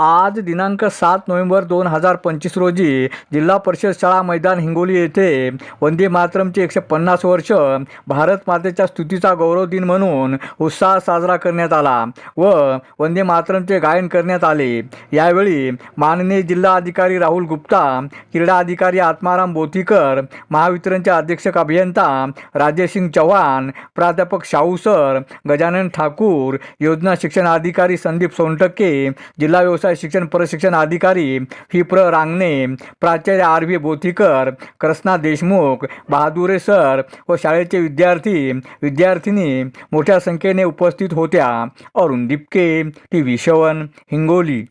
आज दिनांक सात नोव्हेंबर दोन हजार पंचवीस रोजी जिल्हा परिषद शाळा मैदान हिंगोली येथे वंदे मातरमचे एकशे पन्नास वर्ष भारत मातेच्या स्तुतीचा गौरव दिन म्हणून उत्साह साजरा करण्यात आला व वंदे मातरमचे गायन करण्यात आले. यावेळी माननीय जिल्हा अधिकारी राहुल गुप्ता क्रीडा अधिकारी आत्माराम बोथीकर महावितरणचे अधीक्षक अभियंता राजेशिंग चव्हाण प्राध्यापक शाहू सर गजानन ठाकूर योजना शिक्षण अधिकारी संदीप सोनटक्के जिल्हा व्यवसाय शिक्षण प्रशिक्षण अधिकारी ही प्र रांगणे प्राचार्य R V Bothikar Krishna Deshmukh Bahadure sir व शाळेचे विद्यार्थी विद्यार्थिनी मोठ्या संख्येने उपस्थित होत्या. अरुण दिपके टी व्ही शवन हिंगोली.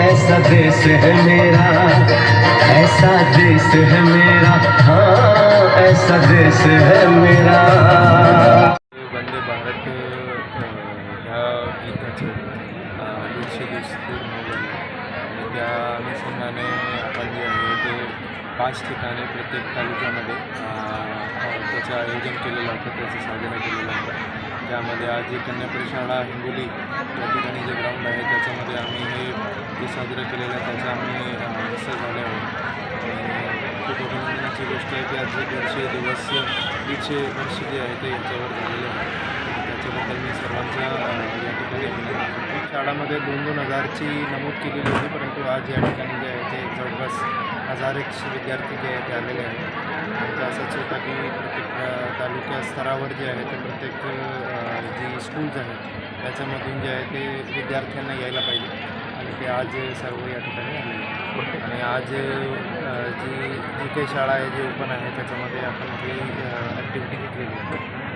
ऐसा देश है मेरा ऐसा देश है मेरा हाँ ऐसा देश है मेरा। दीडशे दिवस आणि त्या अनुषंगाने आपण जे आहे. ते पाच ठिकाणी प्रत्येक तालुक्यामध्ये त्याचं आयोजन केलेलं होतं त्याचं साजरा केलेलं होतं. त्यामध्ये आज जे कन्या परिशाळा हिंगोली. या ठिकाणी जे ग्राउंड आहे त्याच्यामध्ये आम्ही हे जे साजरं केलेलं आहे त्याचा आम्ही अ, हिस्सा झाले आहोत आणि खूप अभिनंदनाची गोष्ट आहे की आज जे दीडशे दिवस दीडशे वर्ष जे आहे ते याच्यावर झालेलं आहे. त्याबद्दल मी सर्वांच्या या ठिकाणी अभिनंदन करतो शाळामध्ये दोन दोन हजारची नमूद केलेली होती परंतु आज या ठिकाणी जे आहे ते जवळपास हजार एकशे विद्यार्थी जे आहे ते आलेले आहेत. आणि असंच होतं की प्रत्येक तालुक्या स्तरावर जे आहे ते प्रत्येक जी स्कूल्स आहेत त्याच्यामधून जे आहे ते विद्यार्थ्यांना यायला पाहिजे. आणि ते आज सर्व या ठिकाणी आलेले आणि आज जी जी काही शाळा आहे जी ओपन आहे त्याच्यामध्ये आपण ती ॲक्टिव्हिटी घेतलेली आहे.